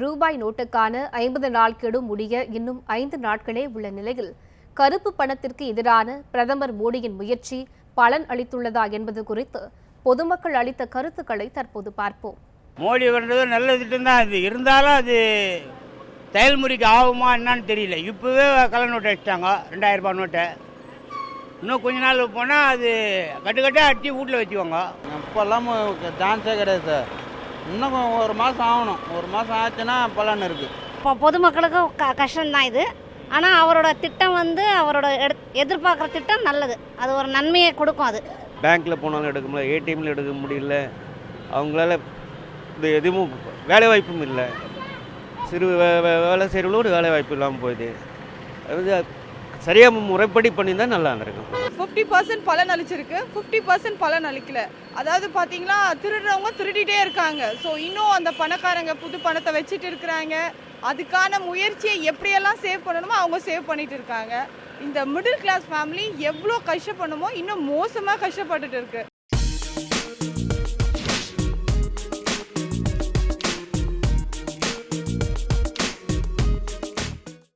ரூபாய் நோட்டுக்கான ஐம்பது நாள் கெடு முடிய இன்னும் ஐந்து நாட்களே உள்ள நிலையில் கருப்பு பணத்திற்கு எதிரான பிரதமர் மோடியின் முயற்சி பலன் அளித்துள்ளதா என்பது குறித்து பொதுமக்கள் அளித்த கருத்துக்களை தற்போது பார்ப்போம். மோடி வர்றது நல்ல திட்டம் தான் அது. இருந்தாலும் அது செயல்முறைக்கு ஆகுமா என்னன்னு தெரியல. இப்போவே கள்ள நோட்டை அடிச்சிட்டாங்க ரெண்டாயிரம் ரூபாய் நோட்டை. இன்னும் கொஞ்ச நாள் போனால் அது கட்டுக்கட்டாக அட்டி வீட்டில் வச்சுக்குவாங்க இப்போல்லாம் சான்ஸே கிடையாது சார். இன்னும் ஒரு மாதம் ஆகணும். ஒரு மாதம் ஆச்சுன்னா பலன் இருக்குது இப்போ பொதுமக்களுக்கு க கஷ்டம்தான் இது. ஆனால் அவரோட திட்டம் வந்து அவரோட எடு எதிர்பார்க்குற திட்டம் நல்லது. அது ஒரு நன்மையை கொடுக்கும் அது. பேங்க்கில் போனாலும் எடுக்க முடியல ஏடிஎம்மில் எடுக்க முடியல. அவங்களால இந்த எதுவும் வேலை வாய்ப்பும் இல்லை. சிறு வேலை செய்கிறவங்களோட வேலை வாய்ப்பு இல்லாமல் போயிடுது. அது சரியாக முறைப்படி பண்ணியிருந்தா நல்லா இருந்திருக்கும். ஃபிஃப்டி பர்சன்ட் பலன் அளிச்சிருக்கு. ஃபிஃப்டி பர்சன்ட் பலன் அளிக்கல. அதாவது பார்த்தீங்கன்னா திருடுறவங்க திருடிட்டே இருக்காங்க. ஸோ இன்னும் அந்த பணக்காரங்க புது பணத்தை வச்சுட்டு இருக்கிறாங்க. அதுக்கான முயற்சியை எப்படியெல்லாம் சேவ் பண்ணணுமோ அவங்க சேவ் பண்ணிட்டு இருக்காங்க. இந்த மிடில் கிளாஸ் ஃபேமிலி எவ்வளோ கஷ்டப்படணுமோ இன்னும் மோசமாக கஷ்டப்பட்டுட்டு இருக்கு.